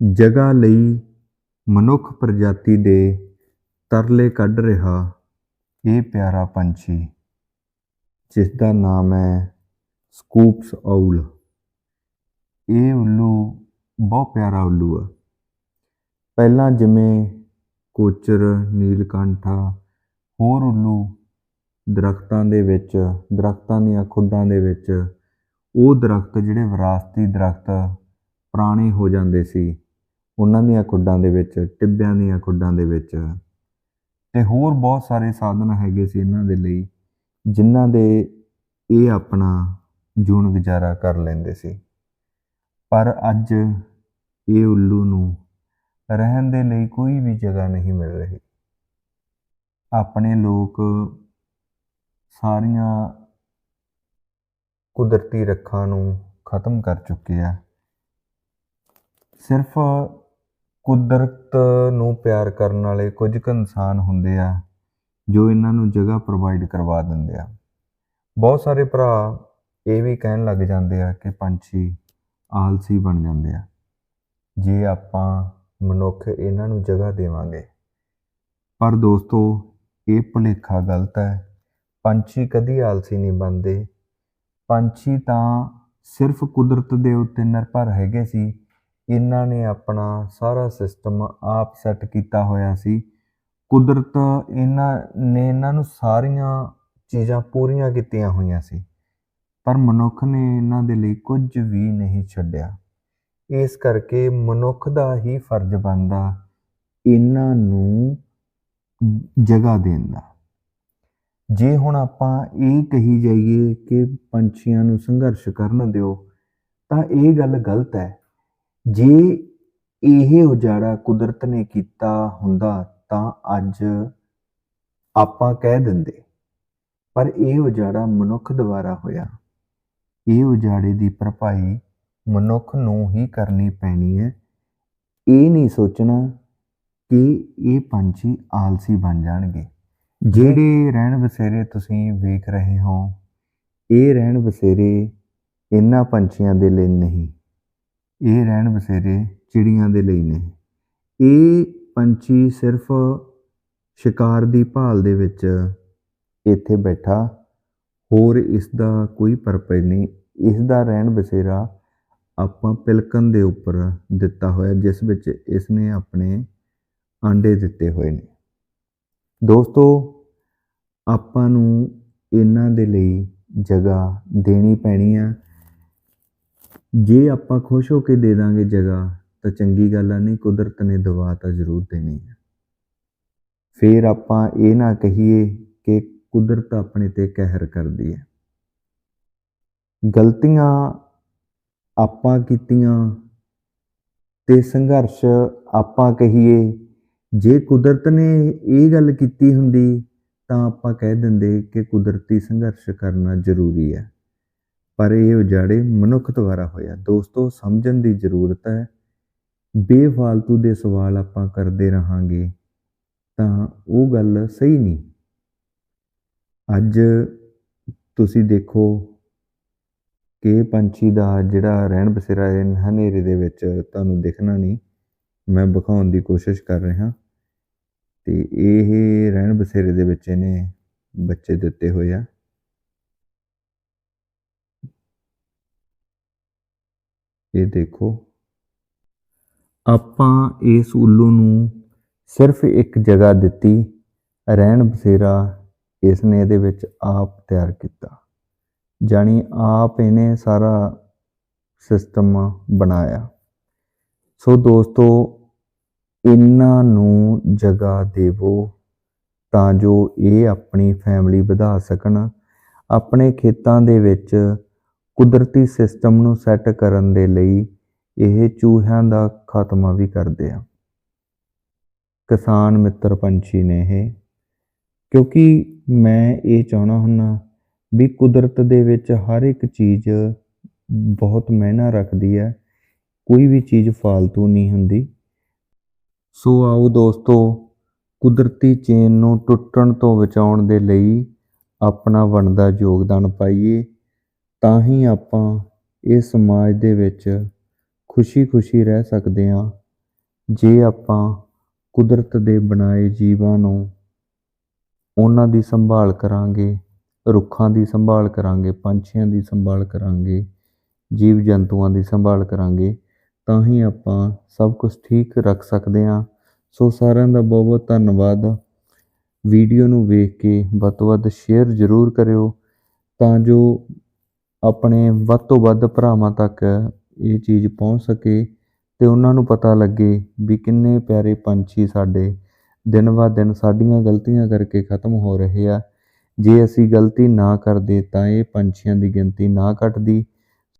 ਜਗ੍ਹਾ ਲਈ ਮਨੁੱਖ ਪ੍ਰਜਾਤੀ ਦੇ ਤਰਲੇ ਕੱਢ ਰਿਹਾ, ਇਹ ਪਿਆਰਾ ਪੰਛੀ, ਜਿਸ ਦਾ ਨਾਮ ਹੈ ਸਕੂਪਸ ਆਊਲ ਇਹ ਉੱਲੂ ਬਹੁਤ ਪਿਆਰਾ ਉੱਲੂ ਆ। ਪਹਿਲਾਂ ਜਿਵੇਂ ਕੋਚਰ, ਨੀਲਕੰਠਾ, ਹੋਰ ਉੱਲੂ ਦਰਖਤਾਂ ਦੇ ਵਿੱਚ, ਦਰਖਤਾਂ ਦੀਆਂ ਖੁੱਡਾਂ ਦੇ ਵਿੱਚ, ਉਹ ਦਰਖਤ ਜਿਹੜੇ ਵਿਰਾਸਤੀ ਦਰਖਤ ਪੁਰਾਣੇ ਹੋ ਜਾਂਦੇ ਸੀ ਉਹਨਾਂ ਦੀਆਂ ਖੁੱਡਾਂ ਦੇ ਵਿੱਚ, ਟਿੱਬਿਆਂ ਦੀਆਂ ਖੁੱਡਾਂ ਦੇ ਵਿੱਚ। ਤੇ ਹੋਰ ਬਹੁਤ ਸਾਰੇ ਸਾਧਨ ਹੈਗੇ ਸੀ ਇਹਨਾਂ ਦੇ ਲਈ, ਜਿਨ੍ਹਾਂ ਦੇ ਇਹ ਆਪਣਾ ਜੂਨ ਗੁਜ਼ਾਰਾ ਕਰ ਲੈਂਦੇ ਸੀ। ਪਰ ਅੱਜ ਇਹ ਉੱਲੂ ਨੂੰ ਰਹਿਣ ਦੇ ਲਈ ਕੋਈ ਵੀ ਜਗ੍ਹਾ ਨਹੀਂ ਮਿਲ ਰਹੀ। ਆਪਣੇ ਲੋਕ ਸਾਰੀਆਂ ਕੁਦਰਤੀ ਰੱਖਾਂ ਨੂੰ ਖਤਮ ਕਰ ਚੁੱਕੇ ਆ। ਸਿਰਫ ਕੁਦਰਤ ਨੂੰ ਪਿਆਰ ਕਰਨ ਵਾਲੇ ਕੁਝ ਕੁ ਇਨਸਾਨ ਹੁੰਦੇ ਆ, ਜੋ ਇਹਨਾਂ ਨੂੰ ਜਗ੍ਹਾ ਪ੍ਰੋਵਾਈਡ ਕਰਵਾ ਦਿੰਦੇ ਆ। ਬਹੁਤ ਸਾਰੇ ਭਰਾ ਇਹ ਵੀ ਕਹਿਣ ਲੱਗ ਜਾਂਦੇ ਆ ਕਿ ਪੰਛੀ ਆਲਸੀ ਬਣ ਜਾਂਦੇ ਆ। ਜੇ ਆਪਾਂ ਮਨੁੱਖ ਇਹਨਾਂ ਨੂੰ ਜਗ੍ਹਾ ਦੇਵਾਂਗੇ। ਪਰ ਦੋਸਤੋ, ਇਹ ਭੁਲੇਖਾ ਗਲਤ ਹੈ। ਪੰਛੀ ਕਦੀ ਆਲਸੀ ਨਹੀਂ ਬਣਦੇ। ਪੰਛੀ ਤਾਂ ਸਿਰਫ ਕੁਦਰਤ ਦੇ ਉੱਤੇ ਨਿਰਭਰ ਹੈਗੇ ਸੀ। ਇਹਨਾਂ ਨੇ ਆਪਣਾ ਸਾਰਾ ਸਿਸਟਮ ਆਪ ਸੈੱਟ ਕੀਤਾ ਹੋਇਆ ਸੀ। ਕੁਦਰਤ ਇਹਨਾਂ ਨੇ ਇਹਨਾਂ ਨੂੰ ਸਾਰੀਆਂ ਚੀਜ਼ਾਂ ਪੂਰੀਆਂ ਕੀਤੀਆਂ ਹੋਈਆਂ ਸੀ, ਪਰ ਮਨੁੱਖ ਨੇ ਇਹਨਾਂ ਦੇ ਲਈ ਕੁਝ ਵੀ ਨਹੀਂ ਛੱਡਿਆ। ਇਸ ਕਰਕੇ ਮਨੁੱਖ ਦਾ ਹੀ ਫਰਜ਼ ਬਣਦਾ ਇਹਨਾਂ ਨੂੰ ਜਗ੍ਹਾ ਦੇਣ ਦਾ। ਜੇ ਹੁਣ ਆਪਾਂ ਇਹ ਕਹੀ ਜਾਈਏ ਕਿ ਪੰਛੀਆਂ ਨੂੰ ਸੰਘਰਸ਼ ਕਰਨ ਦਿਓ, ਤਾਂ ਇਹ ਗੱਲ ਗਲਤ ਹੈ। ਜੇ ਇਹ ਉਜਾੜਾ ਕੁਦਰਤ ਨੇ ਕੀਤਾ ਹੁੰਦਾ ਤਾਂ ਅੱਜ ਆਪਾਂ ਕਹਿ ਦਿੰਦੇ। ਪਰ ਇਹ ਉਜਾੜਾ ਮਨੁੱਖ ਦੁਆਰਾ ਹੋਇਆ। ਇਹ ਉਜਾੜੇ ਦੀ ਭਰਪਾਈ ਮਨੁੱਖ ਨੂੰ ਹੀ ਕਰਨੀ ਪੈਣੀ ਹੈ। ਇਹ ਨਹੀਂ ਸੋਚਣਾ ਕਿ ਇਹ ਪੰਛੀ ਆਲਸੀ ਬਣ ਜਾਣਗੇ। ਜਿਹੜੇ ਰਹਿਣ ਬਸੇਰੇ ਤੁਸੀਂ ਵੇਖ ਰਹੇ ਹੋ, ਇਹ ਰਹਿਣ ਬਸੇਰੇ ਇਹਨਾਂ ਪੰਛੀਆਂ ਦੇ ਲਈ ਨਹੀਂ। ਇਹ ਰਹਿਣ ਬਸੇਰੇ ਚਿੜੀਆਂ ਦੇ ਲਈ ਨੇ। ਇਹ ਪੰਛੀ ਸਿਰਫ ਸ਼ਿਕਾਰ ਦੀ ਭਾਲ ਦੇ ਵਿੱਚ ਇੱਥੇ ਬੈਠਾ, ਹੋਰ ਇਸ ਦਾ ਕੋਈ ਪਰਪਸ ਨਹੀਂ। ਇਸ ਦਾ ਰਹਿਣ ਬਸੇਰਾ ਆਪਾਂ ਪਿਲਕਨ ਦੇ ਉੱਪਰ ਦਿੱਤਾ ਹੋਇਆ, ਜਿਸ ਵਿੱਚ ਇਸ ਨੇ ਆਪਣੇ ਆਂਡੇ ਦਿੱਤੇ ਹੋਏ ਨੇ। ਦੋਸਤੋ, ਆਪਾਂ ਨੂੰ ਇਹਨਾਂ ਦੇ ਲਈ ਜਗ੍ਹਾ ਦੇਣੀ ਪੈਣੀ ਆ। ਜੇ ਆਪਾਂ ਖੁਸ਼ ਹੋ ਕੇ ਦੇ ਦਾਂਗੇ ਜਗ੍ਹਾ, ਤਾਂ ਚੰਗੀ ਗੱਲ ਆ, ਨਹੀਂ ਕੁਦਰਤ ਨੇ ਦਵਾ ਤਾਂ ਜ਼ਰੂਰ ਦੇਣੀ ਹੈ ਫਿਰ ਆਪਾਂ ਇਹ ਨਾ ਕਹੀਏ ਕਿ ਕੁਦਰਤ ਆਪਣੇ ਤੇ ਕਹਿਰ ਕਰਦੀ ਹੈ। ਗਲਤੀਆਂ ਆਪਾਂ ਕੀਤੀਆਂ ਤੇ ਸੰਘਰਸ਼ ਆਪਾਂ ਕਹੀਏ, ਜੇ ਕੁਦਰਤ ਨੇ ਇਹ ਗੱਲ ਕੀਤੀ ਹੁੰਦੀ, ਤਾਂ ਆਪਾਂ ਕਹਿ ਦਿੰਦੇ ਕਿ ਕੁਦਰਤੀ ਸੰਘਰਸ਼ ਕਰਨਾ ਜ਼ਰੂਰੀ ਹੈ। ਪਰ ਇਹ ਉਜਾੜੇ ਮਨੁੱਖ ਦੁਆਰਾ ਹੋਇਆ। ਦੋਸਤੋ, ਸਮਝਣ ਦੀ ਜ਼ਰੂਰਤ ਹੈ, ਬੇਫਾਲਤੂ ਦੇ ਸਵਾਲ ਆਪਾਂ ਕਰਦੇ ਰਹਾਂਗੇ, ਤਾਂ ਉਹ ਗੱਲ ਸਹੀ ਨਹੀਂ। ਅੱਜ ਤੁਸੀਂ ਦੇਖੋ ਕਿ ਪੰਛੀ ਦਾ ਜਿਹੜਾ ਰਹਿਣ ਬਸੇਰਾ ਹਨੇਰੇ ਦੇ ਵਿੱਚ ਤੁਹਾਨੂੰ ਦਿਖਣਾ ਨਹੀਂ, ਮੈਂ ਵਿਖਾਉਣ ਦੀ ਕੋਸ਼ਿਸ਼ ਕਰ ਰਿਹਾ। ਤੇ ਇਹ ਰਹਿਣ ਬਸੇਰੇ ਦੇ ਵਿੱਚ ਇਹਨੇ ਬੱਚੇ ਦਿੱਤੇ ਹੋਏ ਆ। ਇਹ ਦੇਖੋ। ਆਪਾਂ ਇਸ ਉੱਲੂ ਨੂੰ ਸਿਰਫ ਇੱਕ ਜਗ੍ਹਾ ਦਿੱਤੀ, ਰਹਿਣ ਬਸੇਰਾ ਇਸ ਨੇ ਇਹਦੇ ਵਿੱਚ ਆਪ ਤਿਆਰ ਕੀਤਾ। ਜਾਣੀ ਆਪ ਇਹਨੇ ਸਾਰਾ ਸਿਸਟਮ ਬਣਾਇਆ। ਸੋ ਦੋਸਤੋ, ਇਹਨਾਂ ਨੂੰ ਜਗ੍ਹਾ ਦੇਵੋ ਤਾਂ ਜੋ ਇਹ ਆਪਣੀ ਫੈਮਿਲੀ ਵਧਾ ਸਕਣ। ਆਪਣੇ ਖੇਤਾਂ ਦੇ ਵਿੱਚ ਕੁਦਰਤੀ ਸਿਸਟਮ ਨੂੰ ਸੈੱਟ ਕਰਨ ਦੇ ਲਈ ਇਹ ਚੂਹਿਆਂ ਦਾ ਖਾਤਮਾ ਵੀ ਕਰਦੇ ਆ। ਕਿਸਾਨ ਮਿੱਤਰ ਪੰਛੀ ਨੇ ਇਹ, ਕਿਉਂਕਿ ਮੈਂ ਇਹ ਚਾਹਣਾ ਹੁੰਨਾ ਵੀ ਕੁਦਰਤ ਦੇ ਵਿੱਚ ਹਰ ਇੱਕ ਚੀਜ਼ ਬਹੁਤ ਮਹਿਨਾ ਰੱਖਦੀ ਹੈ, ਕੋਈ ਵੀ ਚੀਜ਼ ਫਾਲਤੂ ਨਹੀਂ ਹੁੰਦੀ। ਸੋ ਆਓ ਦੋਸਤੋ, ਕੁਦਰਤੀ ਚੇਨ ਨੂੰ ਟੁੱਟਣ ਤੋਂ ਬਚਾਉਣ ਦੇ ਲਈ ਆਪਣਾ ਬਣਦਾ ਯੋਗਦਾਨ ਪਾਈਏ। ਤਾਂ ਹੀ ਆਪਾਂ ਇਹ ਸਮਾਜ ਦੇ ਵਿੱਚ ਖੁਸ਼ੀ-ਖੁਸ਼ੀ ਰਹਿ ਸਕਦੇ ਹਾਂ। ਜੇ ਆਪਾਂ ਕੁਦਰਤ ਦੇ ਬਣਾਏ ਜੀਵਾਂ ਨੂੰ ਉਹਨਾਂ ਦੀ ਸੰਭਾਲ ਕਰਾਂਗੇ, ਰੁੱਖਾਂ ਦੀ ਸੰਭਾਲ ਕਰਾਂਗੇ, ਪੰਛੀਆਂ ਦੀ ਸੰਭਾਲ ਕਰਾਂਗੇ ਜੀਵ ਜੰਤੂਆਂ ਦੀ ਸੰਭਾਲ ਕਰਾਂਗੇ ਤਾਂ ਹੀ ਆਪਾਂ ਸਭ ਕੁਝ ਠੀਕ ਰੱਖ ਸਕਦੇ ਹਾਂ। ਸੋ ਸਾਰਿਆਂ ਦਾ ਬਹੁਤ ਬਹੁਤ ਧੰਨਵਾਦ। ਵੀਡੀਓ ਨੂੰ ਵੇਖ ਕੇ ਵੱਧ ਤੋਂ ਵੱਧ ਸ਼ੇਅਰ ਜ਼ਰੂਰ ਕਰਿਓ। ਤਾਂ ਜੋ ਆਪਣੇ ਵੱਧ ਤੋਂ ਵੱਧ ਭਰਾਵਾਂ ਤੱਕ ਇਹ ਚੀਜ਼ ਪਹੁੰਚ ਸਕੇ ਅਤੇ ਉਹਨਾਂ ਨੂੰ ਪਤਾ ਲੱਗੇ ਵੀ ਕਿੰਨੇ ਪਿਆਰੇ ਪੰਛੀ ਸਾਡੇ ਦਿਨ ਬ ਦਿਨ ਸਾਡੀਆਂ ਗਲਤੀਆਂ ਕਰਕੇ ਖਤਮ ਹੋ ਰਹੇ ਆ। ਜੇ ਅਸੀਂ ਗਲਤੀ ਨਾ ਕਰਦੇ ਤਾਂ ਇਹ ਪੰਛੀਆਂ ਦੀ ਗਿਣਤੀ ਨਾ ਘਟਦੀ।